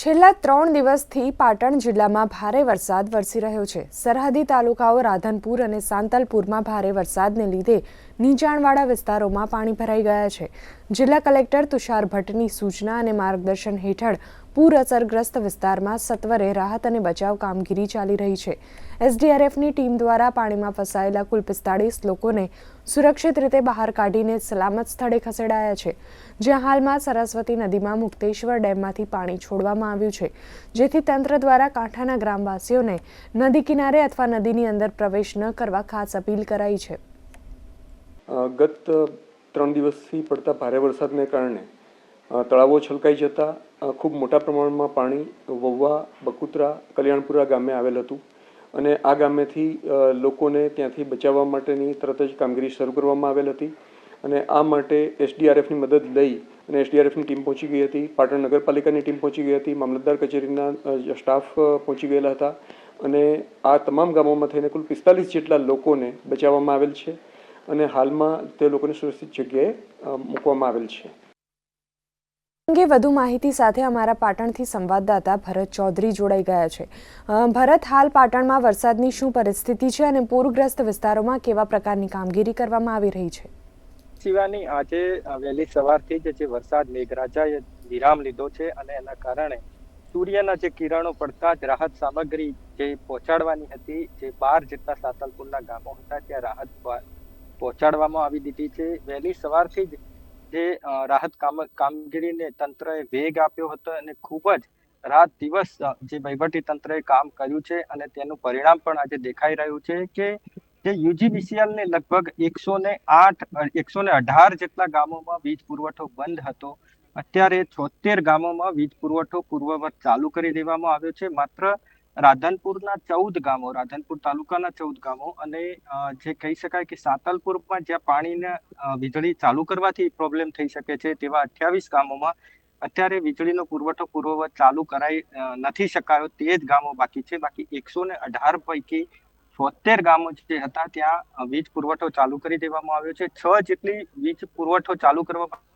છેલ્લા ત્રણ દિવસથી પાટણ જિલ્લામાં ભારે વરસાદ વરસી રહ્યો છે. સરહદી તાલુકાઓ રાધનપુર અને સાંતલપુરમાં ભારે વરસાદને લીધે નીચાણવાળા વિસ્તારોમાં પાણી ભરાઈ ગયા છે. જિલ્લા કલેક્ટર તુષાર ભટ્ટની સૂચના અને માર્ગદર્શન હેઠળ પૂર અસરગ્રસ્ત વિસ્તારમાં સત્વરે રાહત અને બચાવ કામગીરી ચાલી રહી છે. એસડીઆરએફની ટીમ દ્વારા પાણીમાં ફસાયેલા કુલ પિસ્તાળીસ લોકોને સુરક્ષિત રીતે બહાર કાઢીને સલામત સ્થળે ખસેડાયા છે, જ્યાં હાલમાં સરસ્વતી નદીમાં મુક્તેશ્વર ડેમમાંથી પાણી છોડવામાં આવ્યું છે. જેથી તંત્ર દ્વારા કાંઠાના ગ્રામવાસીઓને નદી કિનારે અથવા નદીની અંદર પ્રવેશ ન કરવા ખાસ અપીલ કરાઈ છે. ગત ત્રણ દિવસથી પડતા ભારે વરસાદને કારણે તળાવો છલકાઈ જતા ખૂબ મોટા પ્રમાણમાં પાણી, વવ્વા, બકુતરા, કલ્યાણપુરા ગામે આવેલ હતું. અને આ ગામેથી લોકોને ત્યાંથી બચાવવા માટેની તરત જ કામગીરી શરૂ કરવામાં આવેલ હતી. અને આ માટે એસડીઆરએફની મદદ લઈ અને એસડીઆરએફની ટીમ પહોંચી ગઈ હતી. પાટણ નગરપાલિકાની ટીમ પહોંચી ગઈ હતી. મામલતદાર કચેરીના સ્ટાફ પહોંચી ગયેલા હતા. અને આ તમામ ગામોમાં થઈને કુલ પિસ્તાલીસ જેટલા લોકોને બચાવવામાં આવેલ છે. અને હાલમાં તે લોકોને સુરક્ષિત જગ્યાએ મૂકવામાં આવેલ છે. અંગે વધુ માહિતી સાથે અમારા પાટણથી સંવાદદાતા ભરત ચૌધરી જોડાઈ ગયા છે. ભરત, હાલ પાટણમાં વરસાદની શું પરિસ્થિતિ છે અને પૂરગ્રસ્ત વિસ્તારોમાં કેવા પ્રકારની કામગીરી કરવામાં આવી રહી છે? શિવાની આજે વહેલી સવારથી જ જે વરસાદ મેઘરાજાએ વિરામ લીધો છે અને એના કારણે સૂર્યના જે કિરણો પડતા જ રાહત સામગ્રી જે પહોંચાડવાની હતી, જે બાર જેટલા સાતલપુરના ગામો હતા, ત્યાં રાહત પહોંચાડવામાં આવી દીધી છે. વહેલી સવારથી જ જે રાહત કામ, કામગીરીને તંત્રએ વેગ આપ્યો હતો અને ખૂબ જ રાત દિવસ જે વહીવટી તંત્રએ કામ કર્યું છે અને તેનું પરિણામ પણ આજે દેખાઈ રહ્યું છે કે જે યુજીબીસીએલ ને લગભગ એકસો ને આઠ એકસો ને અઢાર જેટલા ગામોમાં વીજ પુરવઠો બંધ હતો. અત્યારે છોતેર ગામોમાં વીજ પુરવઠો પૂર્વવત ચાલુ કરી દેવામાં આવ્યો છે. માત્ર રાધનપુરના ચૌદ ગામો, રાધનપુર તાલુકાના ચૌદ ગામો અને જે કહી શકાય કે સાતલપુરમાં જ્યાં પાણીને વીજળી ચાલુ કરવાથી પ્રોબ્લેમ થઈ શકે છે તેવા અઠ્યાવીસ ગામોમાં અત્યારે વીજળીનો પુરવઠો પૂર્વવત ચાલુ કરાઈ નથી શકાયો તે જ ગામો બાકી છે. બાકી એકસો ને અઢાર પૈકી છોતેર ગામો જે હતા ત્યાં વીજ પુરવઠો ચાલુ કરી દેવામાં આવ્યો છે. છ જેટલી વીજ પુરવઠો ચાલુ કરવામાં